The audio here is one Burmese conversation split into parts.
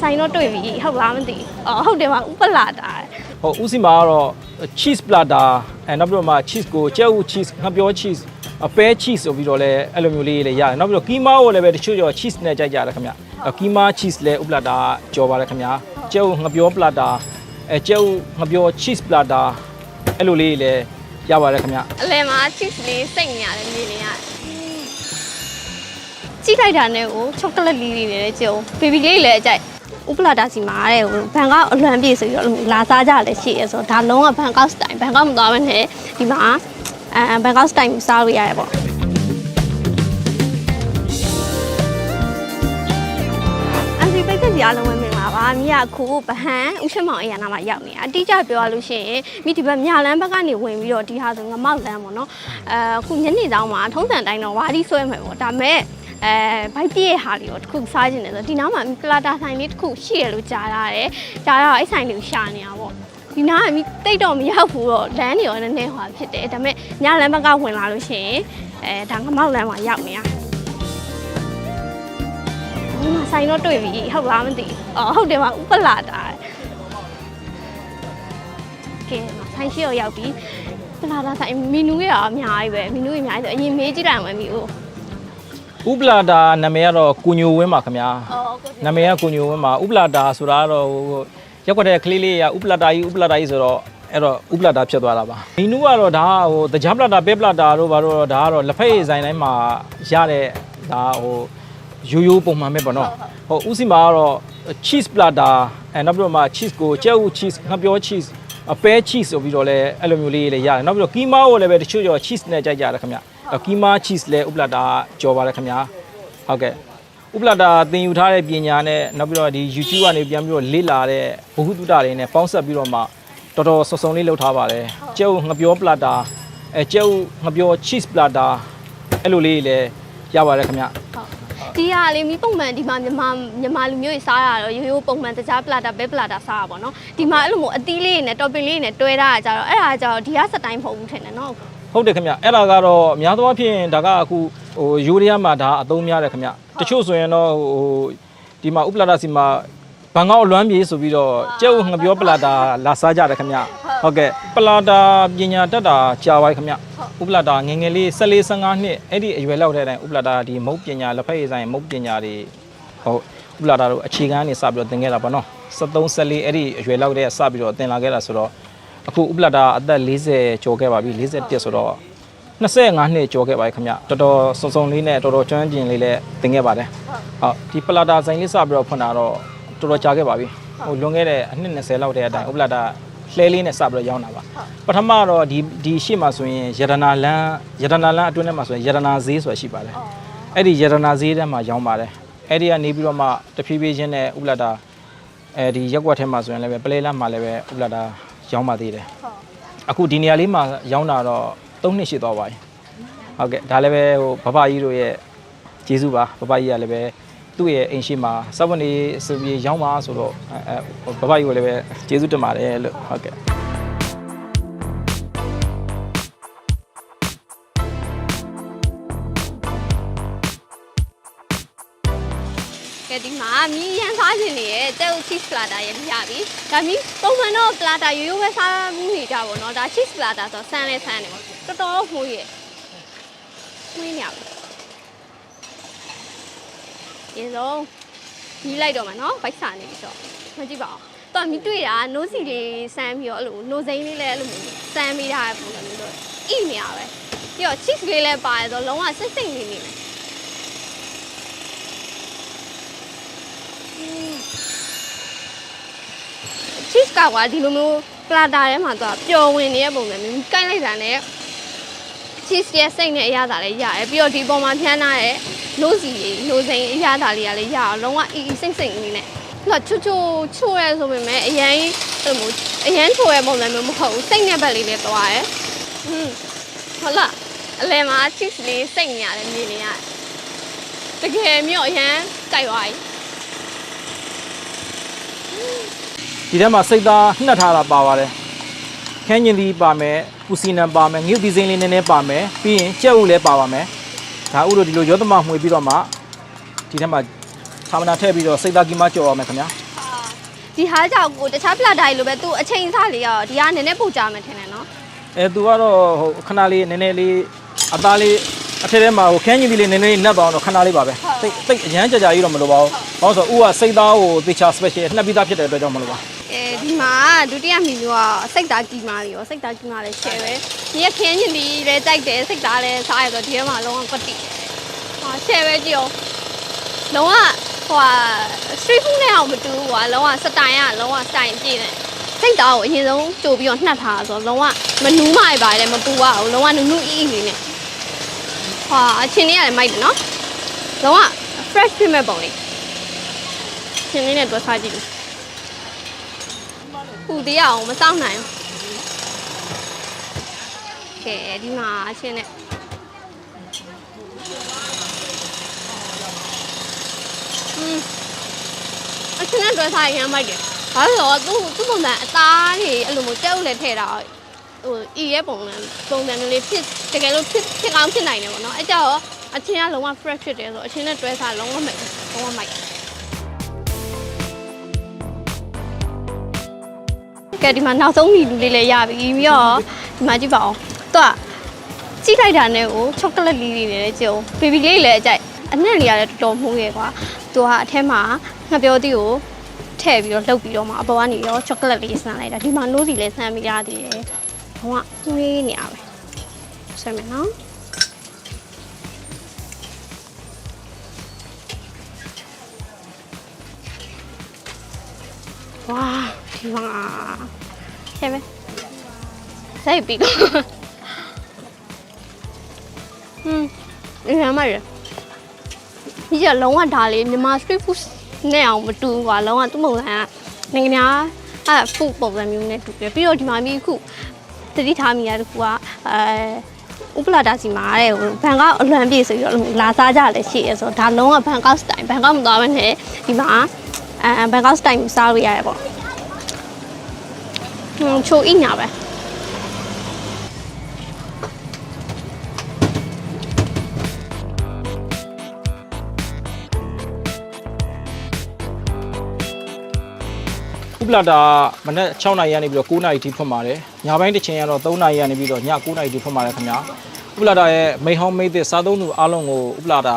ဆိုင်တော့တွေ့ပြီဟုတ်လားမသိအော်ဟုတ်တယ်ပါဥပလာတာဟိုဥစီမှာကတော့ cheese platter အဲနောက်ပြီးတော့မှ cheese ကိုကြက်ဥ cheese ငှက်ပြော cheese အပဲ cheese ဆိုပြီးတော့လည်းအဲ့လိုမျိုးလေးလည်းရတယ်နောက်ပြီးတော့ကီမာကိုလည်းပဲတချို့ကျော် cheese နဲ့ကြိုက်ကြတယ်ခင်ဗျအဲ့ကီမာ cheese လည်းဥပလာတာကြော်ပါတယ်ခင်ဗျကြက်ဥငှက်ပြော platter အဲကြက်ဥငှက်ပြော cheese platter အဲ့လိုလေးလည်းရပါတယ်ခင်ဗျအလဲမှာ cheese လေးစိတ်နေရတယ်မြင်နေရကြည့်လိုက်တာနဲ့ကိုချောကလက်လေးလေးနဲ့ကြုံဘေဘီလေးလည်းအကြိုက် ဥပလာတာစီမှာတဲ့ဟိုဘန်ကောက်အလွန်ပြည့်ဆိုပြီးတော့လာစားကြလည်းရှိရဲဆိုတော့ဒါလုံးဝဘန်ကောက်စတိုင်ဘန်ကောက်မသွားဘဲနဲ့ဒီမှာအဲဘန်ကောက်စတိုင်စားလို့ရတယ်ပေါ့အန်စီပိတ်သက်စီအားလုံးပဲမင်္ဂလာပါမိရခုဗဟန်ဥရှမောင်အရာနာမှာရောက်နေတာအတိအကျပြောရလို့ရှိရင်မိဒီဘက်မြလန်းဘက်ကနေဝင်ပြီးတော့ဒီဟာဆိုငမောက်လန်းပေါ့နော်အဲခုညနေတောင်မှာထုံးစံတိုင်းတော့ဝါဒီဆွဲမယ်ပေါ့ဒါပေမဲ့ အဲဘိုက်ပြည့်ရဲ့ဟာလေးကိုတစ်ခုစားခြင်းတယ်ဆိုဒီနောက်မှာပလာတာဆိုင်လေးတစ်ခုရှိရလို့ကြားရတယ်ကြားတော့အဲ့ဆိုင်လေးကိုရှာနေတာပေါ့ဒီနားကမိတိတ်တော့မရောက်ဘူးတော့လမ်းနေရောနည်းနည်းဟွာဖြစ်တယ်ဒါပေမဲ့ညလန်းဘက်ကဝင်လာလို့ရှိရင်အဲဒါငမောက်လန်းမှာရောက်နေတာဒီမှာဆိုင်တော့တွေ့ပြီဟုတ်လားမသိအော်ဟုတ်တယ်ပါဥပလာတာကဲမဆိုင်ရှိတော့ရောက်ပြီပလာတာဆိုင်မီနူရအများကြီးပဲမီနူရအများကြီးဆိုအရင်မေးကြည့်လိုက်အောင်မမီဦး ဥပလာတာနာမည်ကတော့ကုညိုဝင်းပါခင်ဗျာအော်ကိုနာမည်ကကုညိုဝင်းပါဥပလာတာဆိုတာကတော့ဟိုရက်ွက်တဲ့ကလေးလေးကဥပလာတာကြီးဥပလာတာကြီးဆိုတော့အဲ့တော့ဥပလာတာဖြစ်သွားတာပါမီနူကတော့ဒါကဟိုတကြားပလာတာပဲပလာတာတို့ဘာလို့တော့ဒါကတော့လက်ဖက်ရည်ဆိုင်တိုင်းမှာရတဲ့ဒါဟိုရိုးရိုးပုံမှန်ပဲပေါ့နော်ဟိုဥစီမှာကတော့ cheese platter အဲနောက်ပြီးတော့မှ cheese ကိုကြက်ဥ cheese ငှက်ပြော cheese အပဲ cheese ဆိုပြီးတော့လည်းအဲ့လိုမျိုးလေးလည်းရတယ်နောက်ပြီးတော့ကီမာကိုလည်းပဲတချို့ကျော် cheese နဲ့ကြိုက်ကြတယ်ခင်ဗျအဲ့ ကီမာ cheese လည်းဥပလာတာကြော်ပါတယ်ခင်ဗျာဟုတ်ကဲ့ဥပလာတာသင်ယူထားတဲ့ပညာနဲ့နောက်ပြီးတော့ဒီ YouTube ကနေပြန်ပြီးတော့လေ့လာတဲ့ဘ ഹു တုတတွေနဲ့ပေါင်းဆက်ပြီးတော့မှတော်တော်စုံစုံလေးလုပ်ထားပါတယ်ကျုပ်ငပြောပလာတာအဲကျုပ်ငပြော cheese ပလာတာအဲ့လိုလေးလည်းရပါတယ်ခင်ဗျဒီဟာလေးမိပုံမှန်ဒီမှာမြန်မာမြန်မာလူမျိုးတွေစားရတော့ရိုးရိုးပုံမှန်တခြားပလာတာပဲပလာတာစားရပါတော့ဒီမှာအဲ့လိုမျိုးအသီးလေးနဲ့တော်ပင်လေးနဲ့တွဲထားတာကြတော့အဲ့ဒါကြတော့ဒီကစတိုင်းမဟုတ်ဘူးထင်တယ်နော် ဟုတ်တယ်ခင်ဗျအဲ့ဒါကတော့အများသောအားဖြင့်ဒါကအခုဟိုယူရီးယားမှာဒါအသုံးများတယ်ခင်ဗျတချို့ဆိုရင်တော့ဟိုဒီမှာဥပလာတာစီမှာဘန်ကောက်လွမ်းပြေဆိုပြီးတော့ကျုပ်ငပြောပလာတာလာစားကြတယ်ခင်ဗျဟုတ်ကဲ့ပလာတာပညာတတ်တာကြာပါပြီခင်ဗျဥပလာတာငယ်ငယ်လေး14 15နှစ်အဲ့ဒီအရွယ်လောက်တဲ့အတိုင်းဥပလာတာဒီမုတ်ပညာလက်ဖက်ရည်ဆိုင်မုတ်ပညာတွေဟုတ်ဥပလာတာတို့အခြေခံကနေစပြီးတော့သင်ခဲ့တာပေါ့နော်73 14အဲ့ဒီအရွယ်လောက်တည်းကစပြီးတော့သင်လာခဲ့တာဆိုတော့ အခုဥပလာတာအသက်40ကျော်ခဲ့ပါပြီ41ဆိုတော့25နှစ်ကျော်ခဲ့ပါပြီခင်ဗျတော်တော်စုံစုံလေးနဲ့တော်တော်ကျွမ်းကျင်လေးလည်းသင်ခဲ့ပါတယ်ဟုတ်ဒီပလာတာဆိုင်လေးစပြီးတော့ဖွင့်တာတော့တော်တော်ကြာခဲ့ပါပြီဟိုလွန်ခဲ့တဲ့အနှစ်20လောက်တည်းအတိုင်းဥပလာတာလှဲလေးနဲ့စပြီးတော့ရောင်းတာပါပထမတော့ဒီဒီရှေ့မှာဆိုရင်ယရနာလန်းယရနာလန်းအတွင်းထဲမှာဆိုရင်ယရနာဈေးဆိုတာရှိပါတယ်အဲ့ဒီယရနာဈေးထဲမှာရောင်းပါတယ်အဲ့ဒီကနေပြီးတော့မှတဖြည်းဖြည်းချင်းနဲ့ဥပလာတာအဲ့ဒီရက်ကွက်ထဲမှာဆိုရင်လည်းပဲပလဲလမ်းမှာလည်းပဲဥပလာတာ ရောင်းပါသေးတယ်အခုဒီနေရာလေးမှာရောင်းတာတော့၃နှစ်ရှိသွားပါပြီဟုတ်ကဲ့ဒါလည်းပဲဟိုဘဘကြီးတို့ရဲ့ကျေးဇူးပါဘဘကြီးကလည်းပဲသူ့ရဲ့အိမ်ရှိမှာစပ်ဝနေအစပြေရောင်းပါဆိုတော့အဲအဲဘဘကြီးကိုလည်းပဲကျေးဇူးတင်ပါတယ်လို့ဟုတ်ကဲ့ကဲ မှာမီးရန်စားခြင်းတွေရဲ့တဲ cheese platter ရဲ့ရပြီဒါမီးပုံမှန်တော့ platter ရိုးရိုးပဲစားမှုနေကြပါတော့ဒါ cheese platter ဆိုဆန်းလဲဆန်းတယ်ပေါ့တော်တော်မှုရဲ့မှုနေရပြီရေဆုံးဒီလိုက်တော့မှာနော်ဗိုက်စာနေပြီတော့မကြည့်ပါအောင်တော့မီးတွေ့တာနိုးစီလေးဆန်းပြီးတော့အဲ့လိုနိုးစိမ့်လေးလည်းအဲ့လိုမျိုးဆန်းပြီးထားတဲ့ပုံစံမျိုးတော့ဣနေရပဲပြီးတော့ cheese လေးလည်းပါတယ်ဆိုလုံးဝစိတ်စိတ်နေနေမယ် cheese ကကွာဒီလိုမျိုး platter ထဲမှာသူကပျော်ဝင်နေတဲ့ပုံစံမျိုးကိုက်လိုက်တာနဲ့ cheese ရဲ့စိတ်နဲ့အရသာလေးရတယ်ပြီးတော့ဒီပေါ်မှာဖြန်းထားတဲ့နိုးစီလေးနိုးစိမ့်အရသာလေးကလည်းရအောင်လုံးဝအီအီစိတ်စိတ်လေးနဲ့သူကချွတ်ချွတ်ချိုးရဲဆိုပေမဲ့အရင်အဲ့လိုမျိုးအရင်ချိုးရဲပုံစံမျိုးမဟုတ်ဘူးစိတ်နဲ့ဘက်လေးလေးသွားရဲဟွန်းဟုတ်လားအလဲမှာ cheese လေးစိတ်နေရတယ်မြင်နေရတယ်တကယ်မျိုးအရင်ကြိုက်သွားပြီ ဒီထဲမှာစိတ်သားနှက်ထားတာပါပါတယ်ခန်းကျင်သီးပါမယ်ပူစီနံပါမယ်ငရုတ်သီးစိမ်းလေးနည်းနည်းပါမယ်ပြီးရင်ကြက်ဥလည်းပါပါမယ်ဒါဥတို့ဒီလိုရောသမမှွေပြီးတော့မှဒီထဲမှာသာမနာထည့်ပြီးတော့စိတ်သားကီမကြော်ရမယ်ခင်ဗျာဒီဟာကြောင့်ကိုတခြားပလာတိုင်းလိုပဲသူအချိန်စားလေးရောဒီကနည်းနည်းပိုကြမယ်ထင်တယ်နော်အဲသူကတော့ဟိုခဏလေးနည်းနည်းလေးအသားလေးအထက်ထဲမှာဟိုခန်းကြီးလေးနည်းနည်းလေးနှက်သွားအောင်တော့ခဏလေးပါပဲတိတ်တိတ်အရမ်းကြာကြာကြီးတော့မလိုပါဘူးဘာလို့ဆိုတော့ဥကစိတ်သားကိုသေချာ special နှက်ပြီးသားဖြစ်တဲ့အတွက်ကြောင့်မလိုပါအဲ ဒီမှာဒုတိယမီနူကစိတ်သားကီမာလေးရောစိတ်သားကီမာလေး share ပဲဒီကခင်းညင်ဒီလည်းကြိုက်တယ်စိတ်သားလည်းစားရဆိုဒီထဲမှာလုံးဝကွက်တိဟာ share ပဲကြည့်အောင်လုံးဝဟိုဟာ street food နဲ့အောင်မတူဘူးကွာလုံးဝစတိုင်ကလုံးဝစတိုင်ပြည့်တယ်စိတ်သားကိုအရင်ဆုံးကြိုပြီးတော့နှက်ထားတာဆိုတော့လုံးဝမနူးမရပါလေမပူရဘူးလုံးဝနူးနူးအီးအီးလေးနဲ့ဟာအချင်းလေးကလည်းမိုက်တယ်နော်လုံးဝ fresh ဖြစ်မဲ့ပုံလေးချင်းလေးနဲ့တွဲစားကြည့်လို့ ပူတရားအောင်မစောင့်နိုင်ဘူးကဲဒီမှာအချင်းနဲ့อืมအချင်းနဲ့တွဲစားရင်မိုက်တယ်ဘာလို့လဲဆိုတော့သူ့သူ့ပုံစံအသားတွေအဲ့လိုမျိုးကြောက်လေထည့်တာဟိုဤရဲ့ပုံစံပုံစံမျိုးလေးဖြစ်တကယ်လို့ဖြစ်ဖြစ်ကောင်းဖြစ်နိုင်တယ်ပေါ့နော်အဲ့ကြောင့်အချင်းကလုံးဝ fresh ဖြစ်တယ်ဆိုတော့အချင်းနဲ့တွဲစားလုံးဝမိုက်တယ်လုံးဝမိုက် ကဲဒီမှာနောက်ဆုံးမီလူလေးလည်းရပြီပြီးတော့ဒီမှာကြည့်ပါအောင်သူကကြည့်လိုက်တာနဲ့ကိုချောကလက်လေးလေးလည်းကြုံဘေဘီလေးလည်းအကြိုက်အနက်လေးကလည်းတော်တော်မှုရဲ့ကွာသူကအထက်မှာငှက်ပြောသီးကိုထည့်ပြီးတော့လှုပ်ပြီးတော့မှအပေါ်ကနေရောချောကလက်လေးဆန်းလိုက်တာဒီမှာနိုးစီလည်းဆန်းပြီးရသေးတယ်ဘုံကငွေးနေရပဲဆက်မယ်နော်ဝါဒီ မှာဆဲပဲစိုက်ပြီးတော့ဟွန်းအရင်မှရဒီကလုံးဝဒါလေးမြန်မာ street food နဲ့အောင်မတူဘူးကွာလုံးဝသူ့ပုံစံကနိုင်ငံများအဲ့ food ပုံစံမျိုးနဲ့တူတယ်ပြီးတော့ဒီမှာမိအခုတတိထားမိရတခုကအဲဥပလာတာစီမှာတဲ့ဟိုဘန်ကောက်အလွန်ပြေဆိုပြီးတော့လာစားကြလည်းရှိရဆိုတော့ဒါလုံးဝဘန်ကောက်စတိုင်ဘန်ကောက်မသွားဘဲနဲ့ဒီမှာအဲဘန်ကောက်စတိုင်ကိုစားလို့ရတယ်ပေါ့ ဟွန်းချိုအိညာပဲဥပလာတာမနက်6နာရီကနေပြီးတော့9နာရီထိဖွင့်ပါတယ်ညပိုင်းတစ်ချိန်ကတော့3နာရီကနေပြီးတော့ည9နာရီထိဖွင့်ပါတယ်ခင်ဗျာဥပလာတာရဲ့မိဟောင်းမိတ်သစ်စားသုံးသူအားလုံးကိုဥပလာတာ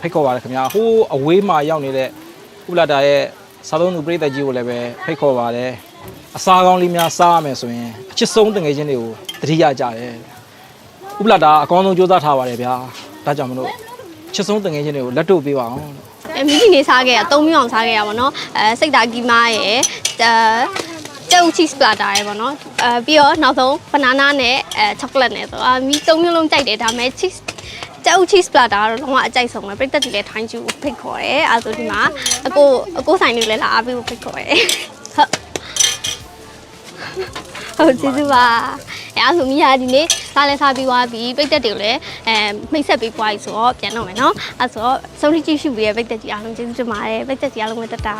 ဖိတ်ခေါ်ပါတယ်ခင်ဗျာဟိုးအဝေးမှာရောက်နေတဲ့ဥပလာတာရဲ့စားသုံးသူပြည်သက်ကြီးကိုလည်းပဲဖိတ်ခေါ်ပါတယ် အစားကောင်းလေးများစားရမယ်ဆိုရင်အချစ်ဆုံးတငယ်ချင်းတွေကိုတတိယကြတယ်ဥပလာတာအကောင်းဆုံးကြိုးစားထားပါတယ်ဗျာဒါကြောင့်မလို့ချစ်ဆုံးတငယ်ချင်းတွေကိုလက်တို့ပေးပါအောင်အဲမိကြီးနေစားခဲ့ရ၃မျိုးအောင်စားခဲ့ရပါတော့အဲစိတ်သားကီမားရယ်အဲကျုပ် cheese platter ရယ်ပေါ့နော်အဲပြီးတော့နောက်ဆုံး banana နဲ့အဲ chocolate နဲ့ဆိုတော့မိ၃မျိုးလုံးကြိုက်တယ်ဒါပေမဲ့ cheese ကျုပ် cheese platter ကတော့လုံးဝအကြိုက်ဆုံးပဲပြည့်တက်တီလည်းထိုင်းကျူဖိတ်ခေါ်တယ်အဲဆိုဒီမှာအကိုအကိုဆိုင်လေးလည်းလာအားပေးဖို့ဖိတ်ခေါ်တယ်ဟုတ် ဟုတ်ကျေးဇူးပါအဲအဲ့ဆိုမိရဒီနေ့စားလဲစားပြီးသွားပြီပိတ်သက်တွေကိုလည်းအဲမိတ်ဆက်ပြီးပွားပြီဆိုတော့ပြန်တော့မယ်နော်အဲ့ဆိုတော့ဆုံးဖြတ်ကြည့်ရှုပြီးရပိတ်သက်ကြီးအားလုံးကျေးဇူးတင်ပါတယ်ပိတ်သက်ကြီးအားလုံးပဲတတာ